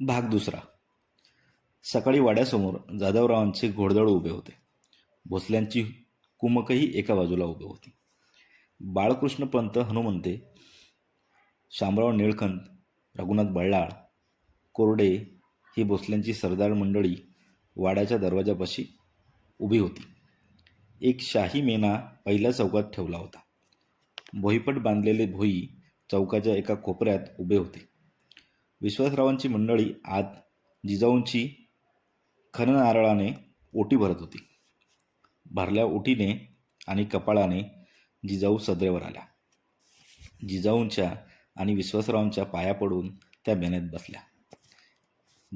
भाग दुसरा. सकाळी वाड्यासमोर जाधवरावांचे घोडदळ उभे होते. भोसल्यांची कुमकही एका बाजूला उभी होती. बाळकृष्णपंत हनुमंते शामराव निळखंत रघुनाथ बल्लाळ कोरडे ही भोसल्यांची सरदार मंडळी वाड्याच्या दरवाजापाशी उभी होती. एक शाही मेना पहिल्या चौकात ठेवला होता. भोईपट बांधलेले भोई चौकाच्या एका कोपऱ्यात उभे होते. विश्वासरावांची मंडळी आत जिजाऊंची खननारळाने ओटी भरत होती. भरल्या ओटीने आणि कपाळाने जिजाऊ सदरेवर आल्या. जिजाऊंच्या आणि विश्वासरावांच्या पाया पडून त्या मेहनत बसल्या.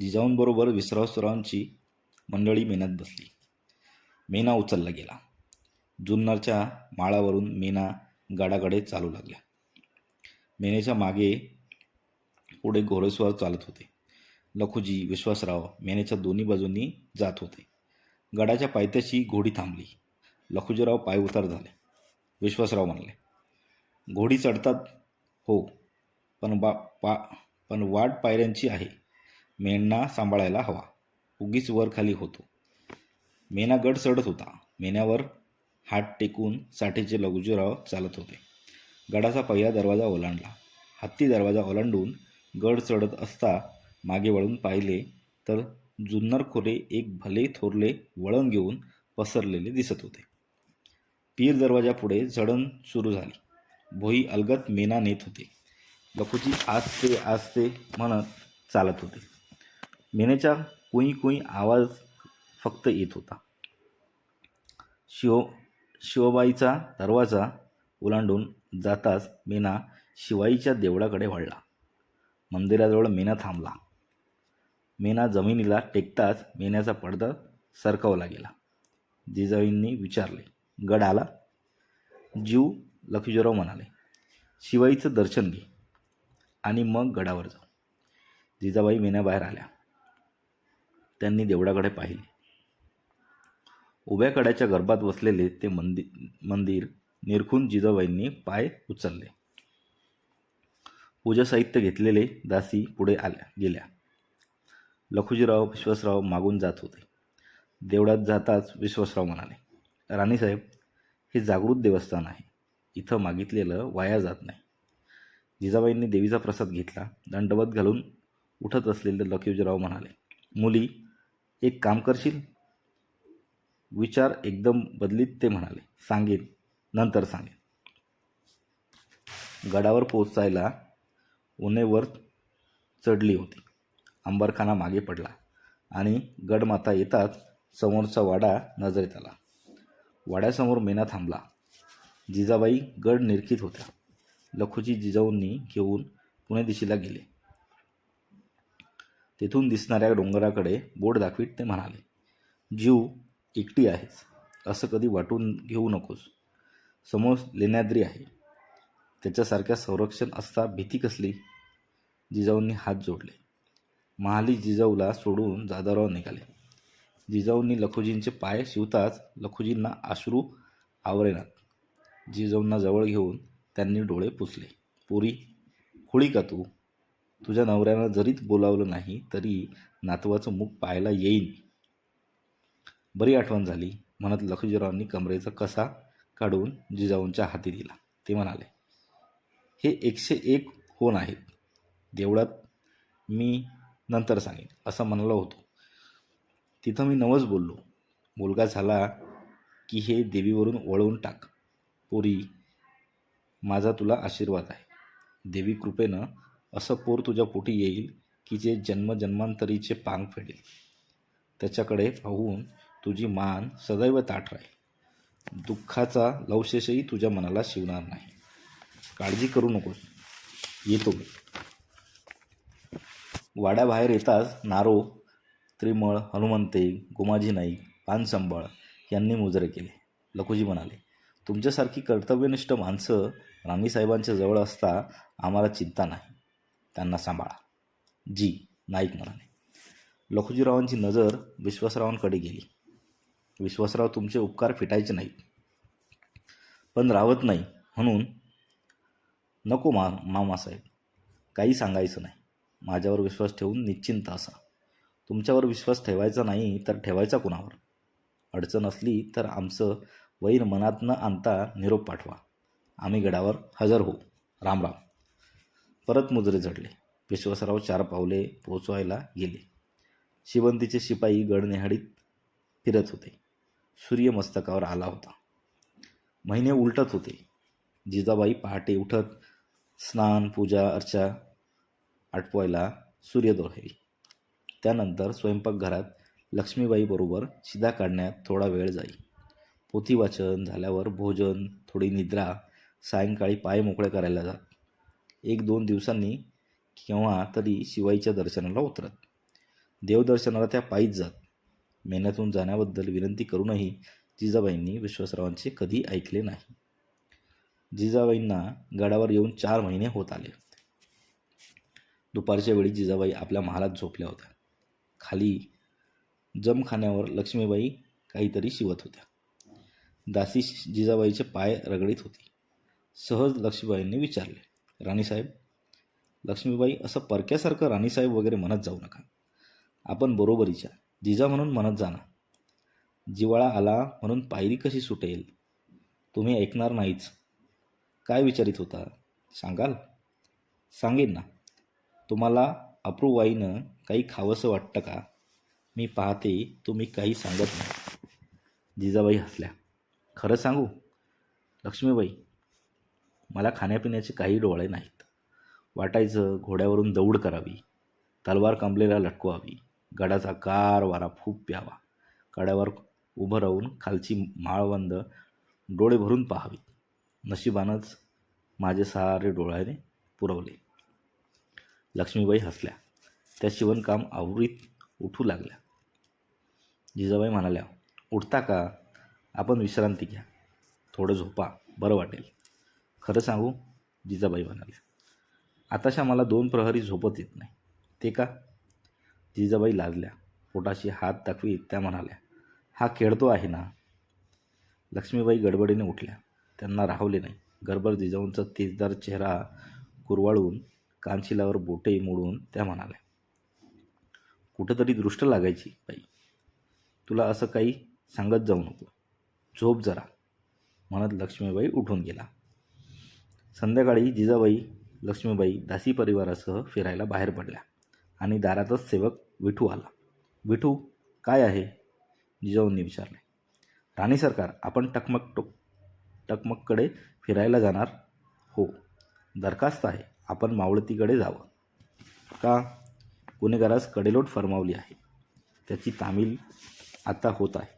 जिजाऊंबरोबर विश्वासरावांची मंडळी मेहनत बसली. मेना उचलला गेला. जुन्नरच्या माळावरून मेना गडागडे चालू लागल्या. मेनेच्या मागे पुढे घोडेस्वार चालत होते. लखुजी विश्वासराव मेनेच्या दोन्ही बाजूंनी जात होते. गडाच्या पायथ्याशी घोडी थांबली. लखुजीराव पाय उतार झाले. विश्वासराव म्हणले घोडी चढतात? हो पण बा पा पण वाट पायऱ्यांची आहे. मेंढना सांभाळायला हवा. उगीच वर खाली होतो. मेना गड चढत होता. मेण्यावर हात टेकून साठीचे लघुजीराव चालत होते. गडाचा पहिला दरवाजा ओलांडला. हत्ती दरवाजा ओलांडून गड चढत असता मागे वळून पाहिले तर जुन्नर खोरे एक भले थोरले वळण घेऊन पसरलेले दिसत होते. पीर दरवाजा पुढे सुरू झाली. भोई अलगत मेना नेत होते. लखुजी आजते आजते म्हणत चालत होते. मेनेचा कुई कुई आवाज फक्त येत होता. शिव शिवबाईचा दरवाजा ओलांडून जाताच मेना शिवाईच्या देवळाकडे वळला. मंदिराजवळ मेना थांबला. मेना जमिनीला टेकताच मेण्याचा पडदा सरकवला गेला. जिजाईंनी विचारले गड आला? जीव लक्ष्मीराव म्हणाले शिवाईचं दर्शन घे आणि मग गडावर जाऊ जिजाबाई मेण्याबाहेर आल्या. त्यांनी देवळाकडे पाहिले. उभ्या कड्याच्या गर्भात बसलेले ते मंदिर मंदिर निरखून जिजाबाईंनी पाय उचलले. पूजा साहित्य घेतलेले दासी पुढे आल्या गेल्या. लखुजीराव विश्वासराव मागून जात होते. देवळात जाताच विश्वासराव म्हणाले राणीसाहेब हे जागृत देवस्थान आहे. इथं मागितलेलं वाया जात नाही. जिजाबाईंनी देवीचा प्रसाद घेतला दंडवत घालून उठत असलेले लखुजीराव म्हणाले मुली एक काम करशील? विचार एकदम बदलीत ते म्हणाले सांगेन नंतर सांगेन. गडावर पोचायला उन्हेवर चढली होती. अंबरखाना मागे पडला आणि गडमाता येताच समोरचा वाडा नजरेत आला. वाड्यासमोर मेना थांबला. जिजाबाई गड निरखित होत्या. लखुजी जिजाऊंनी घेऊन पुणे दिशेला गेले. तेथून दिसणाऱ्या डोंगराकडे बोट दाखवीत ते म्हणाले जीव एकटी आहेस. असं कधी वाटून घेऊ नकोस. समोर लेण्याद्री आहे. त्याच्यासारख्या संरक्षण असता भीती कसली? जिजाऊंनी हात जोडले. महाली जिजाऊला सोडून जाधवराव निघाले. जिजाऊंनी लखुजींचे पाय शिवताच लखुजींना अश्रू आवरेनात. जिजाऊंना जवळ घेऊन त्यांनी डोळे पुसले. पुरी खुळी का तू? तुझ्या नवऱ्यानं जरीच बोलावलं नाही तरी नातवाचं मुख पाहायला येईन. बरी आठवण झाली म्हणत लखुजीरावांनी कमरेचा कसा काढून जिजाऊंच्या हाती दिला. ते म्हणाले हे एकशे एक होण आहेत. देवळात मी नंतर सांगेन असं म्हणालो होतो. तिथं मी नवस बोललो. मुलगा झाला की हे देवीवरून वळवून टाक. पोरी माझा तुला आशीर्वाद आहे. देवी कृपेनं असं पोर तुझ्या पोटी येईल की जे जन्मजन्मांतरीचे पांग फेडेल. त्याच्याकडे पाहून तुझी मान सदैव ताठ राहील. दुःखाचा लवशेषही तुझ्या मनाला शिवणार नाही. काळजी करू नकोस. येतो. मी वाड्याबाहेर येताच नारो त्रिमळ हनुमंते गोमाजी नाईक पानसंबळ यांनी मुजरे केले. लखुजी म्हणाले तुमच्यासारखी कर्तव्यनिष्ठ माणसं राणीसाहेबांच्या जवळ असता आम्हाला चिंता नाही. त्यांना सांभाळा. जी नाईक म्हणाले. लखुजीरावांची नजर विश्वासरावांकडे गेली. विश्वासराव तुमचे उपकार फिटायचे नाहीत. पण राहत नाही म्हणून नको मा मामासाहेब काही सांगायचं नाही. माझ्यावर विश्वास ठेवून निश्चिंत असा. तुमच्यावर विश्वास ठेवायचा नाही तर ठेवायचा कुणावर? अडचण असली तर आमचं वैर मनात न आणता निरोप पाठवा. आम्ही गडावर हजर होऊ. रामराम परत मुजरे झडले विश्वासराव चार पावले पोचवायला गेले. शिवंतीचे शिपाई गडनेहाडीत फिरत होते. सूर्य मस्तकावर आला होता. महिने उलटत होते. जिजाबाई पहाटे उठत स्नान पूजा अर्चा आटवायला होईल त्यानंतर स्वयंपाकघरात लक्ष्मीबाईबरोबर शिदा काढण्यात थोडा वेळ जाईल. पोथी वाचन झाल्यावर भोजन थोडी निद्रा सायंकाळी पाय मोकळे करायला जात एक दोन दिवसांनी केव्हा तरी शिवाईच्या दर्शनाला उतरत. देवदर्शनाला त्या पायीच जात. मेन्यातून जाण्याबद्दल विनंती करूनही जिजाबाईंनी विश्वासरावांचे कधी ऐकले नाही. जिजाबाईंना गडावर येऊन चार महिने होत आले. दुपारच्या वेळी जिजाबाई आपल्या महालात झोपल्या होत्या. खाली जमखान्यावर लक्ष्मीबाई काहीतरी शिवत होत्या. दासी जिजाबाईचे पाय रगडीत होती. सहज लक्ष्मीबाईंनी विचारले राणीसाहेब लक्ष्मीबाई असं परक्यासारखं राणीसाहेब वगैरे म्हणत जाऊ नका. आपण बरोबरीच्या जिजा म्हणून म्हणत जाना जिवाळा आला म्हणून पायरी कशी सुटेल? तुम्ही ऐकणार नाहीच. काय विचारित होता? सांगाल? सांगेन ना. तुम्हाला अप्रूवाईनं काही खावंसं वाटतं का? मी पाहते तुम्ही काही सांगत नाही. जिजाबाई हसल्या. खरं सांगू? लक्ष्मीबाई मला खाण्यापिण्याचे काही डोळे नाहीत. वाटायचं घोड्यावरून दौड करावी. तलवार कंबलेला लटकवावी. गडाचा कार वारा खूप प्यावा. कड्यावर उभं राहून खालची माळवंद डोळे भरून पाहावी. नशिबानंच माझे सारे डोळ्याने पुरवले. लक्ष्मीबाई हसल्या. त्या शिवणकाम आवरीत उठू लागल्या. जिजाबाई म्हणाल्या उठता का? आपण विश्रांती घ्या. थोडं झोपा. बरं वाटेल. खरं सांगू जिजाबाई म्हणाल्या आताशा मला दोन प्रहरी झोपत येत नाही. ते का? जिजाबाई लाजल्या. पोटाशी हात दाखवीत त्या म्हणाल्या हा खेळतो आहे ना. लक्ष्मीबाई गडबडीने उठल्या. त्यांना राहवले नाही. गरबर जिजाऊंचा तेजदार चेहरा कुरवाळून कानशिलावर बोटे मोडून त्या म्हणाल्या कुठंतरी दृष्ट लागायची बाई. तुला असं काही सांगत जाऊ नको. झोप जरा. म्हणत लक्ष्मीबाई उठून गेला. संध्याकाळी जिजाबाई लक्ष्मीबाई दासी परिवारासह फिरायला बाहेर पडल्या आणि दारातच सेवक विठू आला. विठू काय आहे? जिजाऊंनी विचारले. राणी सरकार आपण टकमक टोक टकमककडे फिरायला जाणार? हो. दरखास्त आहे. आपण मावळतीकडे जावं. का? गुन्हेगारास कडेलोट फरमावली आहे. त्याची तामील आता होत आहे.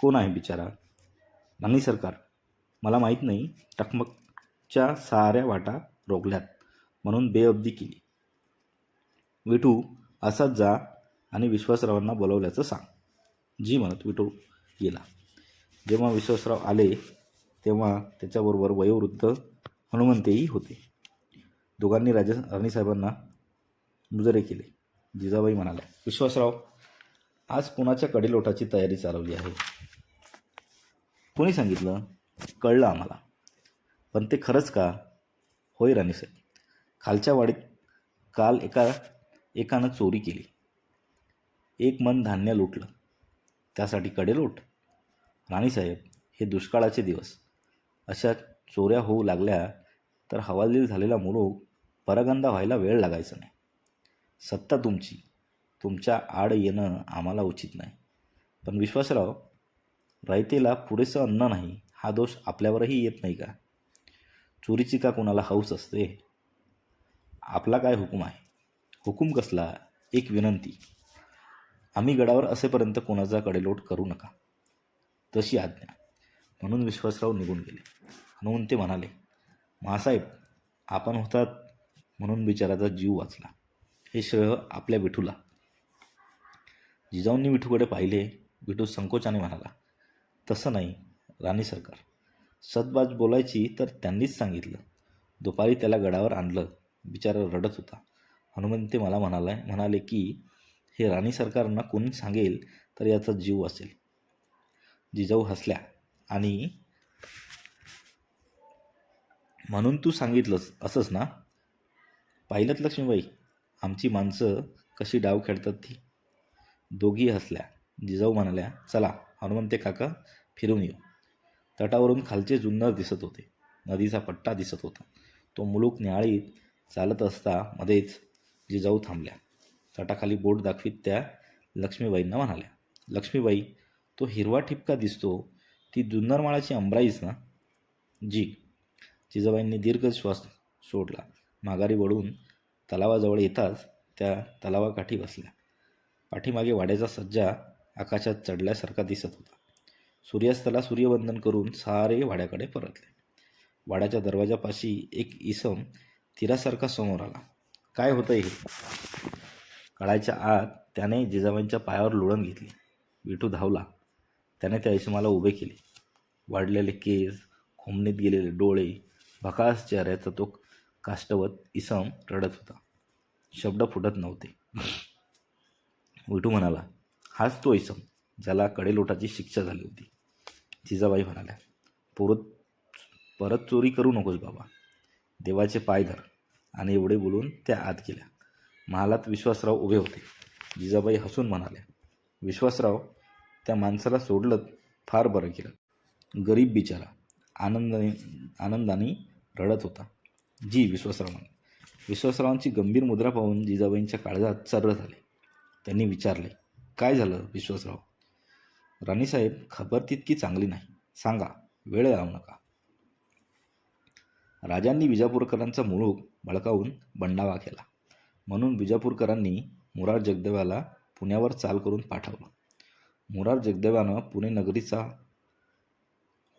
कोण आहे बिचारा? राणी सरकार. मला माहीत नाही. टकमकच्या साऱ्या वाटा रोखल्यात. म्हणून बेअब्दी केली. विठू असाच जा आणि विश्वासरावांना बोलवल्याचं सांग. जी म्हणत विठू गेला. जेव्हा विश्वासराव आले तेव्हा त्याच्याबरोबर वयोवृद्ध हनुमंतेही होते. दोघांनी राजा राणीसाहेबांना मुजरे केले. जिजाबाई म्हणाल्या विश्वासराव आज कुणाच्या कडेलोटाची तयारी चालवली आहे? कोणी सांगितलं? कळलं आम्हाला. पण ते खरंच का? होय राणीसाहेब खालच्या वाडीत काल एका एकानं चोरी केली. एक मन धान्य लुटलं. त्यासाठी कडेलोट. राणीसाहेब हे दुष्काळाचे दिवस. अशा चोऱ्या होऊ लागल्या तर हवालदिल झालेला मुलूक परगंदा व्हायला वेळ लागायचा नाही. सत्ता तुमची तुमच्या आड येणं आम्हाला उचित नाही. पण विश्वासराव रायतेला पुरेसं अन्न नाही हा दोष आपल्यावरही येत नाही का? चोरीची का कोणाला हौस असते? आपला काय हुकूम आहे? हुकूम कसला? एक विनंती. आम्ही गडावर असेपर्यंत कोणाचा कडेलोट करू नका. तशी आज्ञा. म्हणून विश्वासराव निघून गेले. हनुमंते म्हणाले महासाहेब आपण होतात म्हणून बिचाराचा जीव वाचला. हे श्रेय आपल्या विठूला. जिजाऊंनी विठूकडे पाहिले विठू संकोचाने म्हणाला तसं नाही राणी सरकार. सदबाज बोलायची तर त्यांनीच सांगितलं. दुपारी त्याला गडावर आणलं. बिचारा रडत होता. हनुमंते मला म्हणाला म्हणाले की हे राणी सरकारना कोणी सांगेल तर याचा जीव असेल जिजाऊ हसल्या आणि म्हणून तू सांगितलंस असंच ना? पाहिलंत लक्ष्मीबाई आमची माणसं कशी डाव खेळतात ती. दोघी हसल्या जिजाऊ म्हणाल्या चला हनुमंते काका फिरून येऊ. तटावरून खालचे जुन्नर दिसत होते. नदीचा पट्टा दिसत होता. तो मुलूक न्याळीत चालत असता मध्येच जिजाऊ थांबल्या. तटाखाली बोट दाखवीत त्या लक्ष्मीबाईंना म्हणाल्या लक्ष्मीबाई तो हिरवा ठिपका दिसतो ती जुन्नर माळाची अंबराईच ना? जी. जिजाबाईंनी दीर्घ श्वास सोडला. माघारी वळून तलावाजवळ येताच त्या तलावाकाठी बसल्या. पाठीमागे वाड्याचा सज्जा आकाशात चढल्यासारखा दिसत होता. सूर्यास्ताला सूर्यवंदन करून सारे वाड्याकडे परतले. वाड्याच्या दरवाजापाशी एक इसम तिरासारखा समोर आला. काय होतं हे? कळायच्या आत त्याने जिजाबाईंच्या पायावर लोळण घेतली. विठू धावला. त्याने त्या इसमाला उभे केले. वाढलेले केस खोमणीत गेलेले डोळे भकास चेहऱ्याचा तो काष्टवत इसम रडत होता. शब्द फुटत नव्हते. विठू म्हणाला हाच तो इसम ज्याला कडेलोटाची शिक्षा झाली होती. जिजाबाई म्हणाल्या परत परत चोरी करू नकोस बाबा. देवाचे पाय धर. आणि एवढे बोलून त्या आत गेल्या. महालात विश्वासराव उभे होते. जिजाबाई हसून म्हणाल्या विश्वासराव त्या माणसाला सोडलं फार बरं केलं गरीब बिचारा आनंदाने आनंदाने रडत होता. जी विश्वासराव विश्वासरावांची गंभीर मुद्रा पाहून जिजाबाईंच्या काळजात चर्र झाले. त्यांनी विचारले काय झालं विश्वासराव? राणीसाहेब खबर तितकी चांगली नाही. सांगा वेळ लावू नका. राजांनी विजापूरकरांचा मुळूक बळकावून बंडावा केला. म्हणून विजापूरकरांनी मुरार जगदेवाला पुण्यावर चाल करून पाठवलं. मुरार जगदेवानं पुणे नगरीचा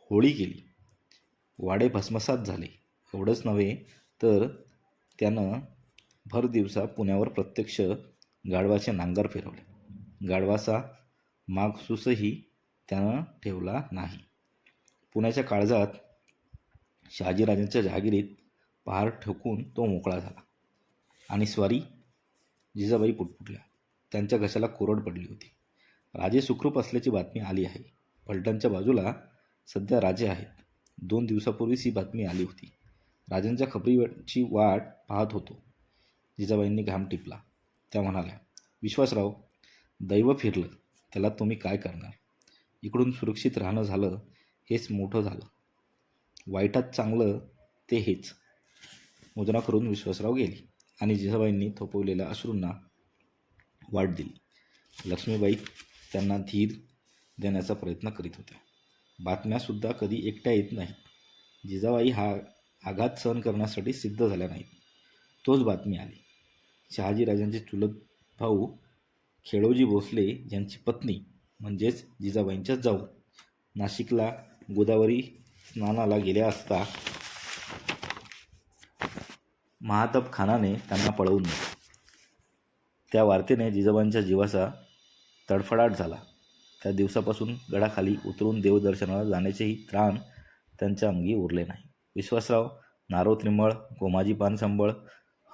होळी केली. वाडे भस्मसात झाले. एवढंच नव्हे तर त्यानं भर दिवसा पुण्यावर प्रत्यक्ष गाढवाचे नांगर फिरवले. गाढवाचा मागसूसही त्यानं ठेवला नाही. पुण्याच्या काळजात शहाजीराजांच्या जहागिरीत पहार ठोकून तो मोकळा झाला. आणि स्वारी जिजाबाई पुटपुटल्या. त्यांच्या घशाला कोरड पडली होती. राजे सुखरूप असल्याची बातमी आली आहे. पलटणच्या बाजूला सध्या राजे आहेत. दोन दिवसापूर्वीच ही बातमी आली होती. राजांच्या खबरीची वाट पाहत होतो. जिजाबाईंनी घाम टिपला. त्या म्हणाल्या विश्वासराव दैव फिरलं. त्याला तुम्ही काय करणार? इकडून सुरक्षित राहणं झालं हेच मोठं झालं. वाईटात चांगलं ते हेच. मुद्रा करून विश्वासराव गेली आणि जिजाबाईंनी थोपवलेल्या अश्रूंना वाट दिली. लक्ष्मीबाई त्यांना धीर देण्याचा प्रयत्न करीत होत्या. बातम्यासुद्धा कधी एकट्या येत नाहीत. जिजाबाई हा आघात सहन करण्यासाठी सिद्ध झाल्या नाहीत. तोच बातमी आली. शहाजीराजांचे चुलत भाऊ खेळोजी भोसले यांची पत्नी म्हणजेच जिजाबाईंच्या जाऊ नाशिकला गोदावरी स्नानाला गेल्या असता महातब खानाने त्यांना पळवून नेले. त्या वार्तेने जिजाबाईंच्या जीवाचा तडफडाट झाला. त्या दिवसापासून गडाखाली उतरून देवदर्शनाला जाण्याचेही त्राण त्यांच्या अंगी उरले नाही. विश्वासराव नारो त्रिमळ गोमाजी पानसंबळ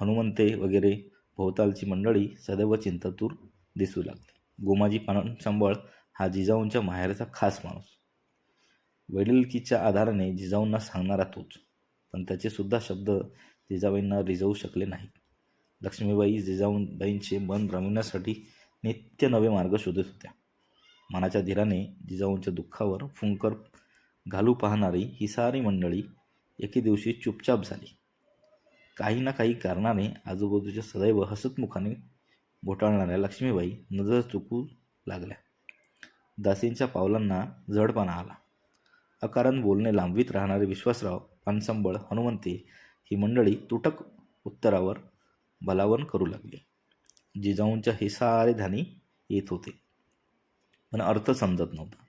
हनुमंते वगैरे भोवतालची मंडळी सदैव चिंतातूर दिसू लागली. गोमाजी पानसंबळ हा जिजाऊंच्या माहेरचा खास माणूस. वडिलकीच्या आधाराने जिजाऊंना सांगणारा तोच पण त्याचे सुद्धा शब्द जिजाबाईंना रिजवू शकले नाहीत. लक्ष्मीबाई जिजाऊबाईंचे मन रमविण्यासाठी नित्य नवे मार्ग शोधत होत्या. मनाच्या धीराने जिजाऊंच्या दुःखावर फुंकर घालू पाहणारी ही सारी मंडळी एके दिवशी चुपचाप झाली. काही ना काही कारणाने आजूबाजूच्या सदैव हसतमुखाने घोटाळणाऱ्या लक्ष्मीबाई नजर चुकू लागल्या. दासींच्या पावलांना जडपणा आला. अकारण बोलणे लांबवीत राहणारे विश्वासराव पानसंबळ हनुमंते ही मंडळी तुटक उत्तरावर बलावन करू लागली. जिजाऊंच्या हे सारे धानी येत होते. पण अर्थ समजत नव्हता.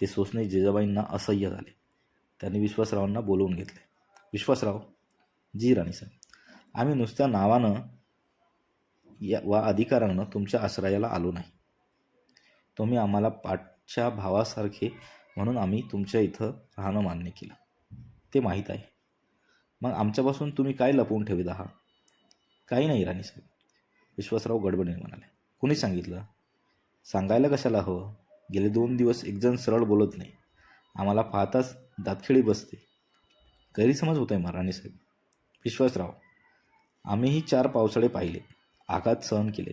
ते सोसणे जिजाबाईंना असह्य झाले. त्यांनी विश्वासरावांना बोलवून घेतले. विश्वासराव जी राणीसाहेब आम्ही नुसत्या नावानं या वा अधिकारानं तुमच्या आश्रयाला आलो नाही. तुम्ही आम्हाला पाठच्या भावासारखे म्हणून आम्ही तुमच्या इथं राहणं मान्य केलं. ते माहीत आहे. मग आमच्यापासून तुम्ही काय लपवून ठेवत आहात? काही नाही राणीसाहेब विश्वासराव गडबडीने म्हणाले. कुणी सांगितलं? सांगायला कशाला हवं? गेले दोन दिवस एकजण सरळ बोलत नाही. आम्हाला पाहताच दातखिळी बसते. गैरसमज होत आहे साहेब. विश्वासराव आम्हीही चार पावसाळे पाहिले आघात सहन केले.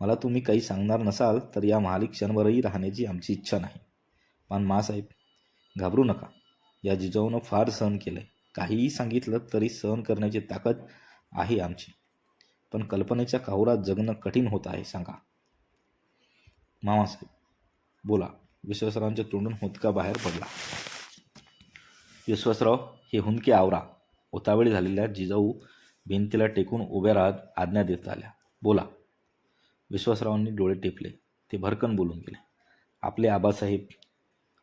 मला तुम्ही काही सांगणार नसाल तर या महाली क्षणभरही राहण्याची आमची इच्छा नाही. पण मासाहेब घाबरू नका. या जिजाऊनं फार सहन केलं आहे काहीही सांगितलं तरी सहन करण्याची ताकद आहे आमची. पण कल्पनेच्या काहुरात जगणं कठीण होत आहे सांगा. मामासाहेब बोला. विश्वासरावांच्या तोंडून हुंदका बाहेर पडला. विश्वासराव हे हुंदके आवरा. उतावळी झालेल्या जिजाऊ भिंतीला टेकून उभ्या राहत आज्ञा देत आल्या. बोला. विश्वासरावांनी डोळे टेपले. ते भरकन बोलून गेले. आपले आबासाहेब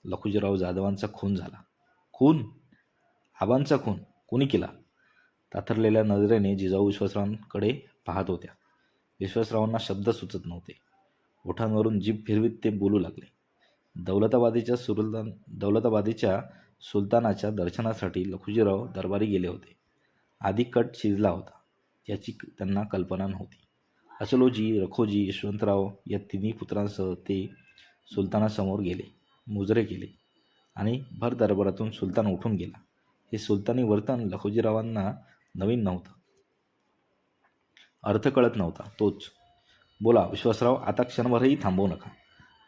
लखुजीराव जाधवांचा खून झाला. खून? आबांचा खून? कोणी केला? ताथरलेल्या नजरेने जिजाऊ विश्वासरावांकडे पाहत होत्या. विश्वासरावांना शब्द सुचत नव्हते. ओठांवरून जीभ फिरवीत ते बोलू लागले. दौलताबादीच्या सुलतान दौलताबादीच्या सुलतानाच्या दर्शनासाठी लखुजीराव दरबारी गेले होते. आधी कट शिजला होता. याची क- त्यांना कल्पना नव्हती. असलोजी रखोजी यशवंतराव या तिन्ही पुत्रांसह ते सुलतानासमोर गेले मुजरे केले आणि भर दरबारातून सुलतान उठून गेला. हे सुलतानी वर्तन लखोजीरावांना नवीन नव्हतं. अर्थ कळत नव्हता. तोच बोला विश्वासराव आता क्षणभरही थांबवू नका.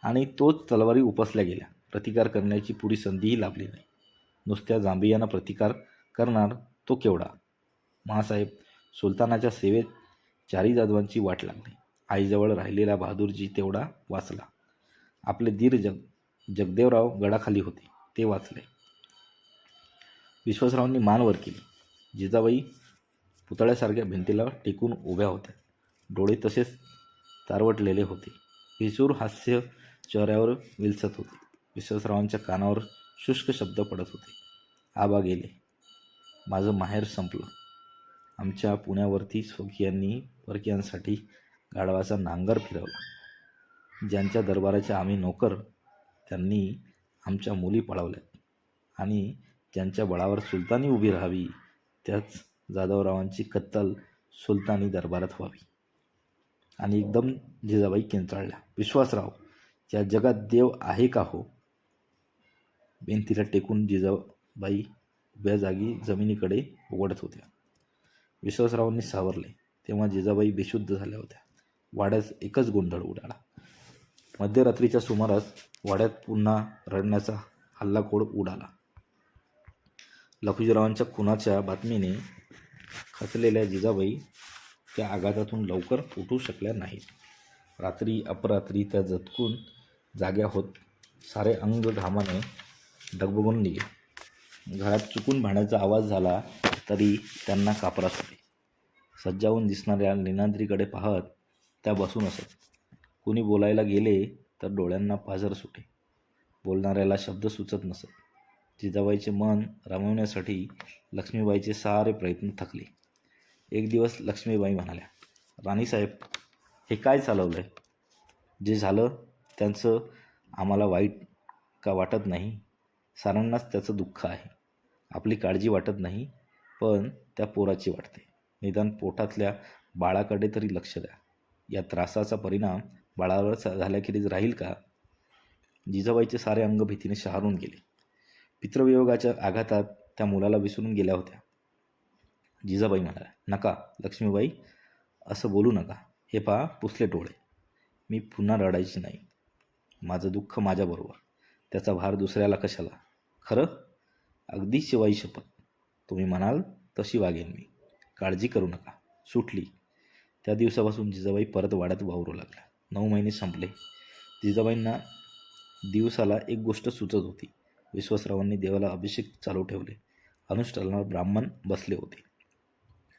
आणि तोच तलवारी उपसल्या गेल्या. प्रतिकार करण्याची पुरी संधीही लाभली नाही. नुसत्या जांभियानं प्रतिकार करणार तो केवढा? महासाहेब सुलतानाच्या सेवेत चारी जाधवांची वाट लागली. आईजवळ राहिलेला बहादूरजी तेवढा वाचला. आपले धीर जग जगदेवराव गडाखाली होते. ते वाचले. विश्वासरावांनी मान वर केली. जिजाबाई पुतळ्यासारख्या भिंतीला टेकून उभ्या होत्या. डोळे तसेच तारवटलेले होते. विसूर हास्य चेहऱ्यावर विलसत होते. विश्वासरावांच्या कानावर शुष्क शब्द पडत होते. आबा गेले. माझं माहेर संपलं. आमच्या पुण्यावरती स्वकीयांनी परकीयांसाठी गाढवाचा नांगर फिरवला. ज्यांच्या दरबाराचे आम्ही नोकर त्यांनी आमच्या मुली पळवल्यात. आणि ज्यांच्या बळावर सुलतानी उभी राहावी त्याच जाधवरावांची कत्तल सुलतानी दरबारात व्हावी. आणि एकदम जिजाबाई किंचाळल्या. विश्वासराव या जगात देव आहे का हो? भिंतीला टेकून जिजाबाई उभ्या जागी जमिनीकडे उघडत होत्या. विश्वासरावांनी सावरले. तेव्हा जिजाबाई बेशुद्ध झाल्या होत्या. वाड्यात एकच गोंधळ उडाला. मध्यरात्रीच्या सुमारास वाड्यात पुन्हा रडण्याचा हल्लाखोड उडाला. लखुजीरावांच्या खुनाच्या बातमीने खचलेल्या जिजाबाई त्या आघातातून लवकर उठू शकल्या नाहीत. रात्री अपरात्री त्या जतकून जाग्या होत सारे अंग घामाने डगबगून निघे घरात चुकून भाण्याचा आवाज झाला तरी त्यांना कापरास होते. सज्जावून दिसणाऱ्या निनाद्रीकडे पाहत त्या बसून असत. कुणी बोलायला गेले तर डोळ्यांना पाझर सुटे. बोलणाऱ्याला शब्द सुचत नसत. जिजाबाईचे मन रमवण्यासाठी लक्ष्मीबाईचे सारे प्रयत्न थकले. एक दिवस लक्ष्मीबाई म्हणाल्या राणीसाहेब हे काय चालवलं आहे जे झालं त्यांचं आम्हाला वाईट का वाटत नाही? सारांनाच त्याचं दुःख आहे. आपली काळजी वाटत नाही पण त्या पोराची वाटते. निदान पोटातल्या बाळाकडे तरी लक्ष द्या. या त्रासाचा परिणाम बाळावर झाल्याखेरीज राहील का? जिजाबाईचे सारे अंग भीतीने शहारून गेले. पितृवियोगाच्या आघातात त्या मुलाला विसरून गेल्या होत्या. जिजाबाई म्हणाल्या नका लक्ष्मीबाई असं बोलू नका. हे पहा पुसले टोळे. मी पुन्हा रडायची नाही. माझं दुःख माझ्याबरोबर. त्याचा भार दुसऱ्याला कशाला? खरं? अगदी शिवाई शपथ. तुम्ही म्हणाल तशी वागेन मी. काळजी करू नका. सुटली. त्या दिवसापासून जिजाबाई परत वाड्यात वावरू लागल्या. नऊ महिने संपले. जिजाबाईंना दिवसाला एक गोष्ट सुचत होती. विश्वासरावांनी देवाला अभिषेक चालू ठेवले. अनुष्ठानावर ब्राह्मण बसले होते.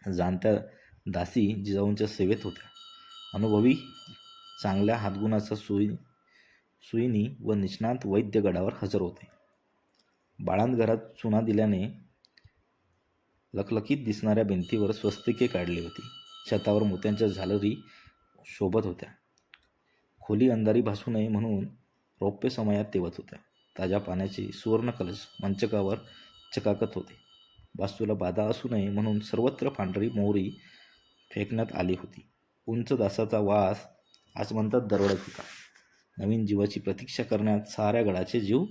जाणत्या दासी जिजाऊंच्या सेवेत होत्या. अनुभवी चांगल्या हातगुणाचा सुई सुईनी व निष्णात वैद्य गडावर हजर होते. बाळांत घरात चुना दिल्याने लखलखीत दिसणाऱ्या भिंतीवर स्वस्तिके काढली होती. छतावर मोत्यांच्या झालरी शोभत होत्या. खोली अंधारी भासू नये म्हणून रौप्य समयात तेवत होत्या. ताज्या पाण्याचे सुवर्ण कलश मंचकावर चकाकत होते. वास्तूला बाधा असू नये म्हणून सर्वत्र पांढरी मोहरी फेकण्यात आली होती. उंच दासाचा वास आसमंतात दरवडत होता नवीन जीवाची प्रतीक्षा करण्यात साऱ्या गडाचे जीव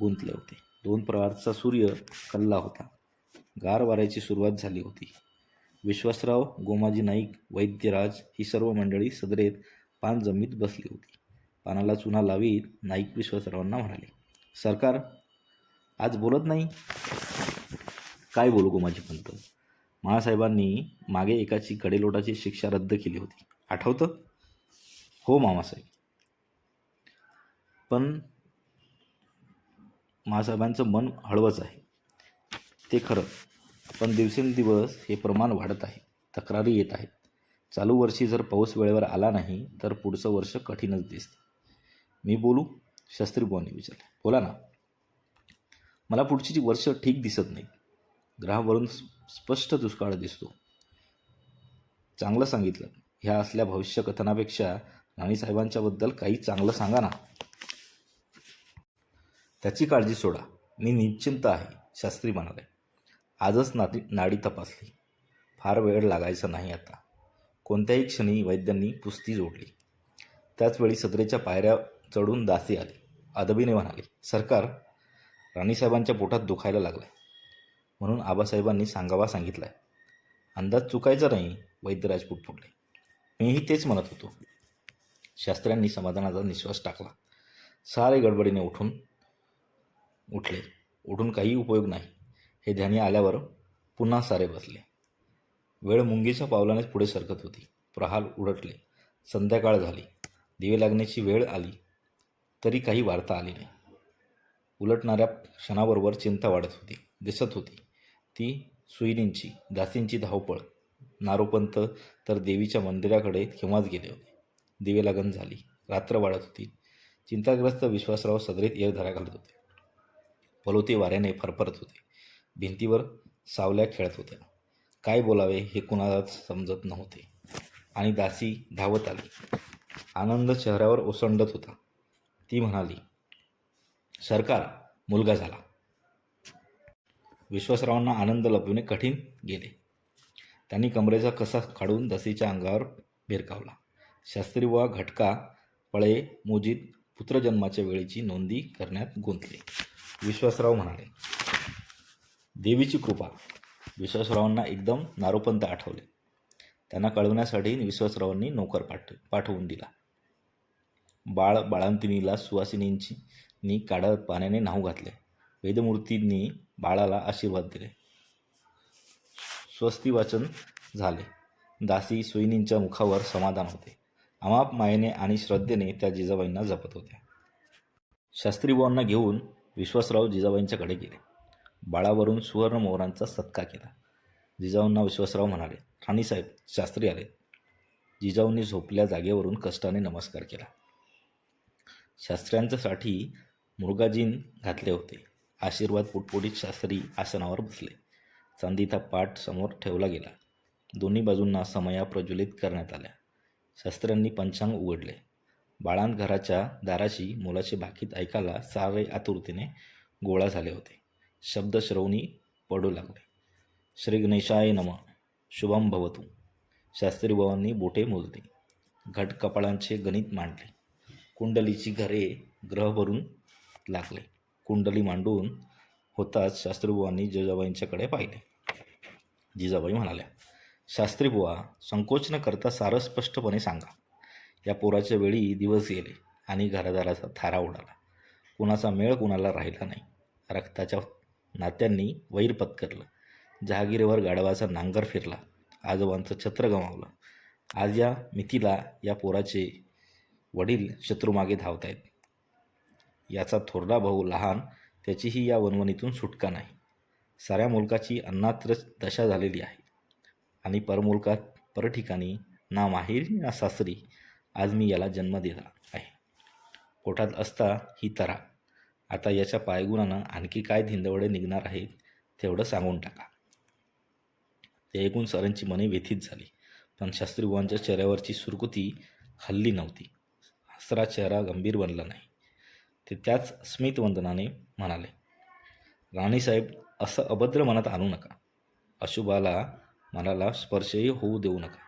गुंतले होते. दोन प्रकारचा सूर्य कल्ला होता. गार वाऱ्याची सुरुवात झाली होती. विश्वासराव गोमाजी नाईक वैद्यराज ही सर्व मंडळी सदरेत पान जमीत बसली होती. पानाला चुना लावीत नाईक विश्वासरावांना म्हणाले सरकार आज बोलत नाही? काय बोलू गोमाजी पंत मामासाहेबांनी मागे एकाची कडेलोटाची शिक्षा रद्द केली होती. आठवतं? हो मामासाहेब. पण मासाहेबांचं मन हळवंच आहे. ते खरं. पण दिवसेंदिवस हे प्रमाण वाढत आहे. तक्रारी येत आहेत. चालू वर्षी जर पाऊस वेळेवर आला नाही तर पुढचं वर्ष कठीणच दिसतं. मी बोलू? शास्त्री बुवांनी विचारले. बोला ना. मला पुढची वर्ष ठीक दिसत नाही. ग्रहावरून स्पष्ट दुष्काळ दिसतो. चांगलं सांगितलं. ह्या असल्या भविष्यकथनापेक्षा राणीसाहेबांच्याबद्दल काही चांगलं सांगा ना. त्याची काळजी सोडा. मी निश्चिंत आहे शास्त्री म्हणाले. आजच नाती नाडी तपासली. फार वेळ लागायचा नाही आता. कोणत्याही क्षणी वैद्यांनी पुस्ती जोडली. त्याचवेळी सदरेच्या पायऱ्या चढून दासी आली. अदबीने म्हणाली सरकार राणीसाहेबांच्या पोटात दुखायला लागलाय. म्हणून आबासाहेबांनी सांगावा सांगितलाय. अंदाज चुकायचा नाही वैद्यराज पुटपुटले मीही तेच म्हणत होतो. शास्त्र्यांनी समाधानाचा निश्वास टाकला. सारे गडबडीने उठून उठले. उठून काही उपयोग नाही. हे ध्यानी आल्यावर पुन्हा सारे बसले. वेळ मुंगीच्या पावलानेच पुढे सरकत होती. प्रहाल उडटले. संध्याकाळ झाली. दिवे लागण्याची वेळ आली. तरी काही वार्ता आली नाही. उलटणाऱ्या क्षणाबरोबर चिंता वाढत होती. दिसत होती. ती सुईनींची दासींची धावपळ. नारोपंत तर देवीच्या मंदिराकडे केव्हाच गेले होते? दिवे झाली रात्र वाढत होती. चिंताग्रस्त विश्वासराव सदरीत येर धरा घालत होते. पलोती वाऱ्याने फरफरत होते. भिंतीवर सावल्या खेळत होत्या. काय बोलावे हे कुणालाच समजत नव्हते. आणि दासी धावत आली. आनंद चेहऱ्यावर ओसंडत होता. ती म्हणाली सरकार मुलगा झाला. विश्वासरावांना आनंद लपविणे कठीण गेले. त्यांनी कमरेचा कसा काढून दसीच्या अंगावर भिरकावला. शास्त्री व घटका पळे मोजीत पुत्रजन्माच्या वेळेची नोंदी करण्यात गुंतले. विश्वासराव म्हणाले देवीची कृपा. विश्वासरावांना एकदम नारोपंत आठवले. त्यांना कळवण्यासाठी विश्वासरावांनी नोकर पाठ पाठवून दिला. बाळ बाळांतिनीला सुवासिनींची नी काढत पाण्याने न्हाऊ घातले. वेदमूर्तींनी बाळाला आशीर्वाद दिले. स्वस्ती वाचन झाले. दासी सोयीनींच्या मुखावर समाधान होते. अमाप मायेने आणि श्रद्धेने त्या जिजाबाईंना जपत होत्या. शास्त्रीबाईंना घेऊन विश्वासराव जिजाबाईंच्याकडे गेले. बाळावरून सुवर्ण मोहरांचा सत्कार केला. जिजाऊंना विश्वासराव म्हणाले राणीसाहेब शास्त्री आले. जिजाऊंनी झोपल्या जागेवरून कष्टाने नमस्कार केला. शास्त्र्यांच्यासाठी मृगाजीन घातले होते. आशीर्वाद पुटपुटीत शास्त्री आसनावर बसले. चांदीचा पाठ समोर ठेवला गेला. दोन्ही बाजूंना समया प्रज्वलित करण्यात आल्या. शास्त्र्यांनी पंचांग उघडले. बाळांत घराच्या दाराशी मुलाचे भाकीत ऐकायला सारे आतुरतेने गोळा झाले होते. शब्द श्रवणी पडू लागले. श्री गणेशाय नम. शुभम भवतु. भवांनी बोटे मोजली. घट कपाळांचे गणित मांडले. कुंडलीची घरे ग्रह भरून लागले. कुंडली मांडून होताच शास्त्रीबुवांनी जिजाबाईंच्याकडे पाहिले. जिजाबाई म्हणाल्या शास्त्रीबुवा संकोच न करता सारं स्पष्टपणे सांगा. या पोराच्या वेळी दिवस गेले आणि घरादाराचा थारा उडाला. कुणाचा मेळ कुणाला राहिला नाही. रक्ताच्या नात्यांनी वैर पत्करलं. जहागिरीवर गाढवाचा नांगर फिरला. आजोबांचं छत्र गमावलं. आज या मितीला या पोराचे वडील शत्रूमागे धावत आहेत याचा थोरला भाऊ लहान त्याचीही या वनवणीतून सुटका नाही. साऱ्या मुलकाची अन्नात्र दशा झालेली आहे. आणि परमुलकात परठिकाणी ना माहेरी ना सासरी आज मी याला जन्म दिला आहे. पोटात असता ही तरा. आता याच्या पायगुणानं आणखी काय धिंदवडे निघणार आहेत तेवढं सांगून टाका. ते ऐकून सरांची मने व्यथित झाली. पण शास्त्रीबुवांच्या चेहऱ्यावरची सुरकुती हल्ली नव्हती. हसरा चेहरा गंभीर बनला नाही. ते त्याच स्मितवंदनाने म्हणाले राणीसाहेब असं अभद्र मनात आणू नका. अशुभाला मनाला स्पर्शही होऊ देऊ नका.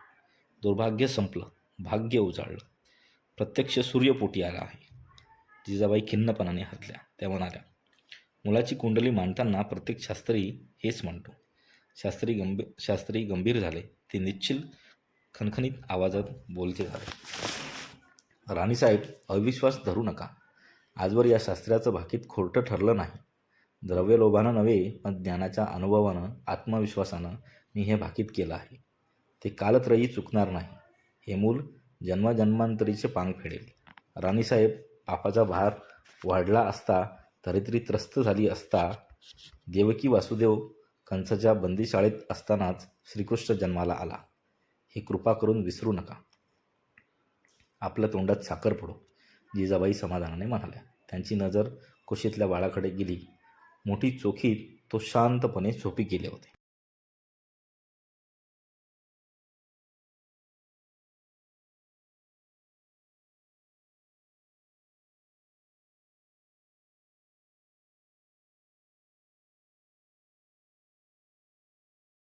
दुर्भाग्य संपलं भाग्य उजाळलं. प्रत्यक्ष सूर्यपोटी आला आहे. जिजाबाई खिन्नपणाने हसल्या. त्या म्हणाल्या मुलाची कुंडली मांडताना प्रत्येक शास्त्री हेच म्हणतो शास्त्री गंभीर शास्त्री गंभीर झाले ते निश्चिल खणखणीत आवाजात बोलते झाले. राणीसाहेब अविश्वास धरू नका. आजवर या शास्त्राचं भाकीत खोटं ठरलं नाही. द्रव्यलोभानं नव्हे पण ज्ञानाच्या अनुभवानं आत्मविश्वासानं मी हे भाकीत केलं आहे. ते कालत्रयी चुकणार नाही. हे मूल जन्मजन्मांतरीचे पांग फेडेल. राणीसाहेब पापाचा भार वाढला असता धरित्री त्रस्त झाली असता देवकी वासुदेव कंसाच्या बंदीशाळेत असतानाच श्रीकृष्ण जन्माला आला. ही कृपा करून विसरू नका. आपल्या तोंडात साखर पडो. जिजाबाई समाधानाने म्हणाल्या. त्यांची नजर कुशीतल्या बाळाकडे गेली. मोठी चोखीत तो शांतपणे झोपी गेले होते.